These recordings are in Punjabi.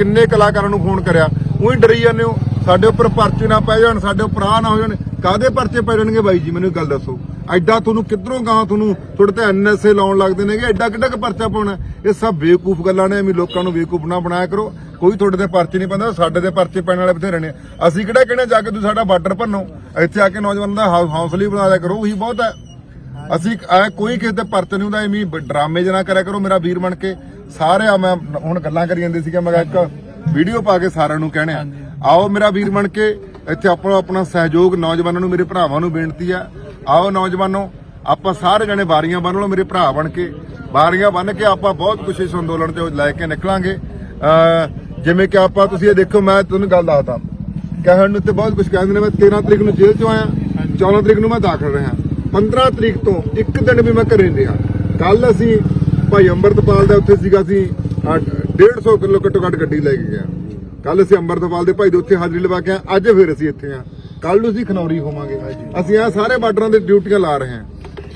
ਕਿੰਨੇ ਕਲਾਕਾਰਾਂ ਨੂੰ ਫੋਨ ਕਰਿਆ? ਉਹੀ ਡਰੀ ਜਾਂਦੇ ਹੋ। ਸਾਡੇ ਉੱਪਰ ਪਰਚੇ ਨਾ ਪੈ ਜਾਣ, ਸਾਡੇ ਉੱਪਰ ਆ ਨਾ ਹੋ ਜਾਣ। ਕਾਦੇ ਪਰਚੇ ਪੈ ਜਾਣਗੇ ਬਾਈ ਜੀ? ਮੈਨੂੰ ਇੱਕ ਗੱਲ ਦੱਸੋ। ਐਡਾ ਤੁਹਾਨੂੰ ਕਿੱਧਰੋਂ ਗਾਂ ਤੁਹਾਨੂੰ ਤੁਹਾਡੇ ਤੇ ਐਨਐਸਏ ਲਾਉਣ ਲੱਗਦੇ ਨੇਗੇ। ਐਡਾ ਕਿੱਡਾ ਕੁ ਪਰਚਾ ਪਾਉਣਾ ਇਹ ਸਭ ਬੇਵਕੂਫ ਗੱਲਾਂ ਨੇ। ਵੀ ਲੋਕਾਂ ਨੂੰ ਬੇਵਕੂਫ ਨਾ ਬਣਾਇਆ ਕਰੋ। ਕੋਈ ਤੁਹਾਡੇ ਤੇ ਪਰਚੇ ਨਹੀਂ ਪੈਂਦਾ, ਸਾਡੇ ਤੇ ਪਰਚੇ ਪੈਣ ਵਾਲੇ ਬਥੇਰੇ ਨੇ। ਅਸੀਂ ਕਿਹੜਾ ਕਹਿੰਦੇ ਜਾ ਕੇ ਤੁਸੀਂ ਸਾਡਾ ਬਾਰਡਰ ਭੰਨੋ। ਇੱਥੇ ਆ ਕੇ ਨੌਜਵਾਨਾਂ ਦਾ ਹੌ- ਹੌਸਲਾ ਹੀ ਬਣਾ ਦਿਆ ਕਰੋ। ਉਹੀ ਬਹੁਤ ਹੈ। ਅਸੀਂ ਐ ਕੋਈ ਕਿਸੇ ਤੇ ਪਰਚ ਨਹੀਂ ਹੁੰਦਾ, ਐਵੇਂ ਬ- ਡਰਾਮੇ ਜਨਾ ਕਰਿਆ ਕਰੋ ਮੇਰਾ ਵੀਰ ਬਣ ਕੇ। ਸਾਰੇ ਆ ਮੈਂ ਹੁਣ ਗੱਲਾਂ ਕਰੀ ਜਾਂਦੇ ਸੀਗੇ, ਮੈਂ ਇੱਕ ਵੀਡੀਓ ਪਾ ਕੇ ਸਾਰਿਆਂ ਨੂੰ ਕਹਿਣਿਆ, ਆਓ ਮੇਰਾ ਵੀਰ ਬਣ ਕੇ, ਇੱਥੇ ਆਪਣਾ ਆਪਣਾ ਸਹਿਯੋਗ ਨੌਜਵਾਨਾਂ ਨੂੰ, ਮੇਰੇ ਭਰਾਵਾਂ ਨੂੰ ਬੇਨਤੀ ਆ। ਆਓ ਨੌਜਵਾਨੋ, ਆਪਾਂ ਸਾਰੇ ਜਣੇ ਵਾਰੀਆਂ ਬੰਨ ਲਓ, ਮੇਰੇ ਭਰਾ ਬਣ ਕੇ। ਵਾਰੀਆਂ ਬੰਨ ਕੇ ਆਪਾਂ ਬਹੁਤ ਕੁਛ ਇਸ ਅੰਦੋਲਨ ਤੇ ਲੈ ਕੇ ਨਿਕਲਾਂਗੇ। ਅਹ, ਜਿਵੇਂ ਕਿ ਆਪਾਂ, ਤੁਸੀਂ ਇਹ ਦੇਖੋ, ਮੈਂ ਤੁਹਾਨੂੰ ਗੱਲ ਦੱਸਦਾ। ਕਹਿਣ ਨੂੰ ਤੇ ਬਹੁਤ ਕੁਝ ਕਹਿੰਦੇ ਨੇ, ਮੈਂ 13 ਤਰੀਕ ਨੂੰ ਜੇਲ੍ਹ ਚੋਂ ਆਇਆ 14 ਤਰੀਕ ਨੂੰ ਮੈਂ ਦਾਖਲ ਰਿਹਾ। 15 ਤਰੀਕ ਤੋਂ ਇੱਕ ਦਿਨ ਵੀ ਮੈਂ ਘਰੇ ਨਹੀਂ ਰਿਹਾ। ਕੱਲ ਅਸੀਂ ਭਾਈ ਅੰਮ੍ਰਿਤਪਾਲ ਦਾ ਉੱਥੇ ਸੀਗਾ ਸੀ 150 ਕਿਲੋ ਘੱਟੋ ਘੱਟ ਗੱਡੀ ਲੈ ਕੇ ਗਿਆ ਕੱਲ ਅਸੀਂ ਅੰਮ੍ਰਿਤਪਾਲ ਦੇ ਭਾਈ ਦੇ ਉੱਥੇ ਹਾਜ਼ਰੀ ਲਵਾ ਕੇ ਅੱਜ ਫਿਰ ਅਸੀਂ ਇੱਥੇ ਆ। ਕੱਲ ਨੂੰ ਅਸੀਂ ਖਨੌਰੀ ਹੋਵਾਂਗੇ। ਅਸੀਂ ਆ ਸਾਰੇ ਬਾਰਡਰਾਂ ਦੇ ਡਿਊਟੀਆਂ ਲਾ ਰਹੇ ਹਾਂ।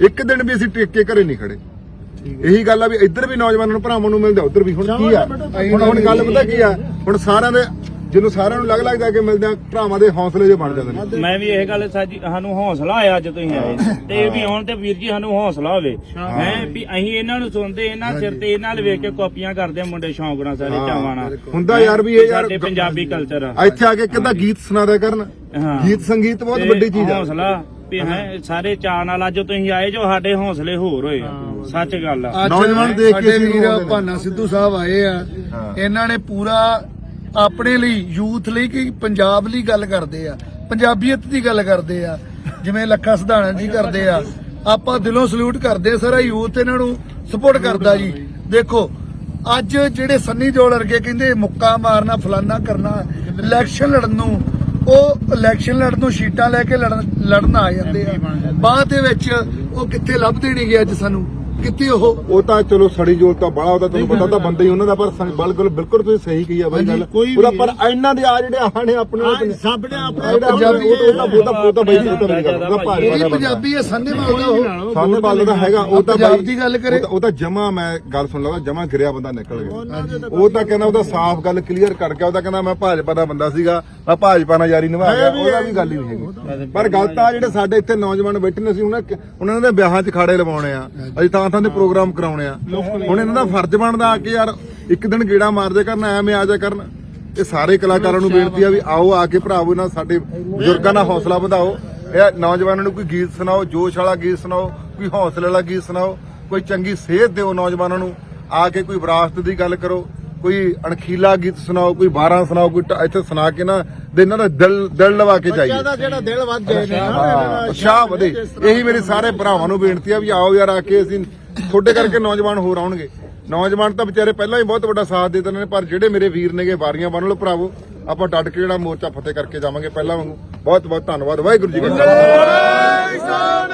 ਇੱਕ ਦਿਨ ਵੀ ਅਸੀਂ ਟਿਕ ਕੇ ਘਰੇ ਨਹੀਂ ਖੜੇ। ਇਹੀ ਗੱਲ ਆ ਵੀ ਇੱਧਰ ਵੀ ਨੌਜਵਾਨਾਂ ਨੂੰ ਭਰਾਵਾਂ ਨੂੰ ਮਿਲਦਾ ਉੱਧਰ ਵੀ। ਹੁਣ ਕੀ ਆ? ਹੁਣ ਹੁਣ ਗੱਲ ਪਤਾ ਕੀ ਆ? ਹੁਣ ਸਾਰਿਆਂ ਦੇ ਜਿਹਨੂੰ ਸਾਰਿਆਂ ਨੂੰ ਲੱਗ ਲੱਗ ਜਾ ਕੇ ਮਿਲਦੇ ਆ ਭਰਾਵਾਂ ਦੇ ਹੌਸਲੇ ਜੇ ਬਣ ਜਾਂਦੇ ਨੇ। ਮੈਂ ਵੀ ਇਹ ਗੱਲ ਸਾਜੀ ਸਾਨੂੰ ਹੌਸਲਾ ਆਇਆ ਅੱਜ ਤੁਸੀਂ ਆਏ। ਤੇ ਵੀ ਹੁਣ ਤੇ ਵੀਰ ਜੀ ਸਾਨੂੰ ਹੌਸਲਾ ਹੋਵੇ। ਹੈ। ਵੀ ਅਸੀਂ ਇਹਨਾਂ ਨੂੰ ਸੁਣਦੇ ਇਹਨਾਂ ਸਿਰ ਤੇ ਇਹਨਾਂ ਨਾਲ ਵੇਖ ਕੇ ਕਾਪੀਆਂ ਕਰਦੇ ਆ ਮੁੰਡੇ ਸ਼ੌਂਕ ਨਾਲ ਸਾਰੇ ਚਾਵਾਂ ਨਾਲ। ਹੁੰਦਾ ਯਾਰ ਵੀ ਇਹ ਯਾਰ ਸਾਡੇ ਪੰਜਾਬੀ ਕਲਚਰ ਆ। ਇੱਥੇ ਆ ਕੇ ਕਿੱਦਾਂ ਗੀਤ ਸੁਣਾਦਾ ਕਰਨ। ਹਾਂ। ਗੀਤ ਸੰਗੀਤ ਬਹੁਤ ਤੇ ਵੱਡੀ ਚੀਜ਼ ਆ। ਹੌਸਲਾ ਵੀ ਹੈ। ਸਾਰੇ ਚਾਅ ਨਾਲ ਅੱਜ ਤੁਸੀਂ ਆਏ ਜੋ ਸਾਡੇ ਹੌਸਲੇ ਹੋਰ ਹੋਏ। ਸੱਚ ਗੱਲ ਆ। ਅੱਜ ਨੌਜਵਾਨ ਦੇਖ ਕੇ ਸਾਡੇ ਵੀਰ ਨੇ। ਭਾਨਾ ਸਿੱਧੂ ਸਾਹਿਬ ਆਏ ਆ। ਹਾਂ। ਇਹਨਾਂ ਨੇ ਪੂਰਾ ਆਪਣੇ ਲਈ ਯੂਥ ਲਈ ਕਿ ਪੰਜਾਬ ਲਈ ਗੱਲ ਕਰਦੇ ਆ? ਪੰਜਾਬੀਅਤ ਦੀ ਗੱਲ ਕਰਦੇ ਆ? ਜਿਵੇਂ ਲੱਖਾ ਸਿਧਾਣਾ ਜੀ ਕਰਦੇ ਆ। ਆਪਾਂ ਦਿਲੋਂ ਸਲੂਟ ਕਰਦੇ ਸਾਰਾ ਯੂਥ ਇਹਨਾਂ ਨੂੰ ਸਪੋਰਟ ਕਰਦਾ ਜੀ। ਦੇਖੋ ਅੱਜ ਜਿਹੜੇ ਸੰਨੀ ਦਿਓਲ ਵਰਗੇ ਕਹਿੰਦੇ ਮੁੱਕਾ ਮਾਰਨਾ ਫਲਾਨਾ ਕਰਨਾ ਇਲੈਕਸ਼ਨ ਲੜਨ ਨੂੰ ਉਹ ਇਲੈਕਸ਼ਨ ਲੜਨ ਨੂੰ ਸ਼ੀਟਾਂ ਲੈ ਕੇ ਲੜਨ ਲੜਨ ਆ ਜਾਂਦੇ ਆ। ਬਾਅਦ ਦੇ ਵਿੱਚ ਉਹ ਕਿੱਥੇ ਲੱਭਦੇ ਨਹੀਂਗੇ ਅੱਜ ਸਾਨੂੰ? ਕਿੱਥੇ ਉਹ? ਉਹ ਤਾਂ ਚਲੋ ਸੜੀ ਜੋਲ ਤਾਂ ਬੜਾ ਉਹਦਾ ਤੁਹਾਨੂੰ ਪਤਾ ਤਾਂ ਬੰਦਾ ਹੀ ਉਹਨਾਂ ਦਾ ਪਰ ਸੰ- ਬਿਲਕੁਲ ਬਿਲਕੁਲ ਤੁਸੀਂ ਸਹੀ ਕਹੀ ਆ ਬਾਈ ਗੱਲ। ਉਹਦਾ ਪਰ ਇਹਨਾਂ ਦੇ ਆ ਜਿਹੜੇ ਨੇ ਆਪਣੇ ਨੇ ਸਭ ਨੇ ਆਪਣੇ ਜਿਹੜੇ ਪੰਜਾਬੀ ਉਹ ਤਾਂ ਉਹ ਤਾਂ ਉਹ ਤਾਂ ਬਾਈ ਜੀ ਉਹ ਤਾਂ ਮੇਰੀ ਗੱਲ ਉਹਦਾ ਭਾਜਪਾ ਇਹ ਦਾ ਬੰਦਾ ਪੰਜਾਬੀ ਹੈ ਸੰਨੇ ਮਾਲਦਾ ਉਹ ਸਾਹਮਣੇ ਬਾਲ ਦਾ ਹੈਗਾ ਉਹ ਤਾਂ ਪੰਜਾਬ ਬਾਈ- ਦੀ ਗੱਲ ਕਰੇ। ਉਹ ਤਾਂ- ਉਹ ਤਾਂ ਜਮਾ ਮੈਂ ਗੱਲ ਸੁਣ ਲਵਾ ਜਮਾ ਗਿਰਿਆ ਬੰਦਾ ਨਿਕਲ ਗਿਆ। ਉਹ ਤਾਂ ਕਹਿੰਦਾ ਉਹਦਾ ਸਾਫ਼ ਗੱਲ ਕਲੀਅਰ ਕਰ ਗਿਆ ਉਹ ਤਾਂ ਕਹਿੰਦਾ ਮੈਂ ਭਾਜਪਾ ਦਾ ਬੰਦਾ ਸੀਗਾ ਮੈਂ ਭਾਜਪਾ ਨਾਲ ਯਾਰੀ ਨਿਭਾ ਗਿਆ ਉਹਦਾ ਵੀ ਗੱਲ ਹੀ ਨਹੀਂ ਹੈਗੀ। ਪਰ ਗੱਲ ਤਾਂ ਜਿਹੜੇ ਸਾਡੇ ਇੱਥੇ ਨੌਜਵਾਨ ਬੈਠੇ ਨੇ ਅਸੀਂ ਉਹਨਾਂ ਉਹਨਾਂ ਦੇ ਵਿਆਹਾਂ 'ਚ ਖਾੜੇ ਲਵਾਉਣੇ ਆ। ਅਸੀਂ ਤਾਂ ਥਾਂ ਦੇ ਪ੍ਰੋਗਰਾਮ ਕਰਾਉਣੇ ਆ। ਹੁਣ ਇਹਨਾਂ ਦਾ ਫਰਜ਼ ਬਣਦਾ ਆ ਕਿ ਯਾਰ ਇੱਕ ਦਿਨ ਗੇੜਾ ਮਾਰਦੇ ਕਰਨ ਐਵੇਂ ਆ ਜਾ ਕਰਨ। ਇਹ ਸਾਰੇ ਕਲਾਕਾਰਾਂ ਨੂੰ ਬੇਨਤੀ ਆ ਵੀ ਆਓ ਆ ਕੇ ਭਰਾਵੋ ਇਹਨਾਂ ਸਾਡੇ ਬਜ਼ੁਰਗਾਂ ਦਾ ਹੌਸਲਾ ਵਧਾਓ। ਇਹ ਨੌਜਵਾਨਾਂ ਨੂੰ ਕੋਈ ਗੀਤ ਸੁਣਾਓ ਜੋਸ਼ ਵਾਲਾ ਗੀਤ ਸੁਣਾਓ ਕੋਈ ਹੌਸਲੇ ਵਾਲਾ ਗੀਤ ਸੁਣਾਓ ਕੋਈ ਚੰਗੀ ਸੇਧ ਦਿਓ ਨੌਜਵਾਨਾਂ ਨੂੰ। ਆ ਕੇ ਕੋਈ ਵਿਰਾਸਤ ਦੀ ਗੱਲ ਕਰੋ। ਕੋਈ ਅਣਖੀਲਾ ਗੀਤ ਸੁਣਾਓ ਕੋਈ 12 ਸੁਣਾਓ ਕੋਈ ਇੱਥੇ ਸੁਣਾ ਕੇ ਨਾ ਦੇ ਇਹਨਾਂ ਦਾ ਦਿਲ ਦਿਲ ਲਵਾ ਕੇ ਜਾਈਏ। ਦਾ ਜਿਹੜਾ ਦਿਲ ਵੱਧ ਜਾਏ ਨੇ ਉਤਸ਼ਾਹ ਵਧੇ। ਇਹੀ ਮੇਰੇ ਸਾਰੇ ਭਰਾਵਾਂ ਨੂੰ ਬੇਨਤੀ ਆ ਵੀ ਆਓ ਯਾਰ ਆ ਕੇ ਅਸੀਂ ਤੁਹਾਡੇ ਕਰਕੇ ਨੌਜਵਾਨ ਹੋਰ ਆਉਣਗੇ। ਨੌਜਵਾਨ ਤਾਂ ਵਿਚਾਰੇ ਪਹਿਲਾਂ ਹੀ ਬਹੁਤ ਵੱਡਾ ਸਾਥ ਦੇ ਦਿੰਦੇ ਨੇ ਪਰ ਜਿਹੜੇ ਮੇਰੇ ਵੀਰ ਨੇਗੇ ਵਾਰੀਆਂ ਬੰਨ ਲਓ ਭਰਾਵੋ ਆਪਾਂ ਡਟ ਕੇ ਜਿਹੜਾ ਮੋਰਚਾ ਫਤਿਹ ਕਰਕੇ ਜਾਵਾਂਗੇ ਪਹਿਲਾਂ ਵਾਂਗੂ। ਬਹੁਤ ਬਹੁਤ ਧੰਨਵਾਦ। ਵਾਹਿਗੁਰੂ ਜੀ ਕਾ ਖਾਲਸਾ।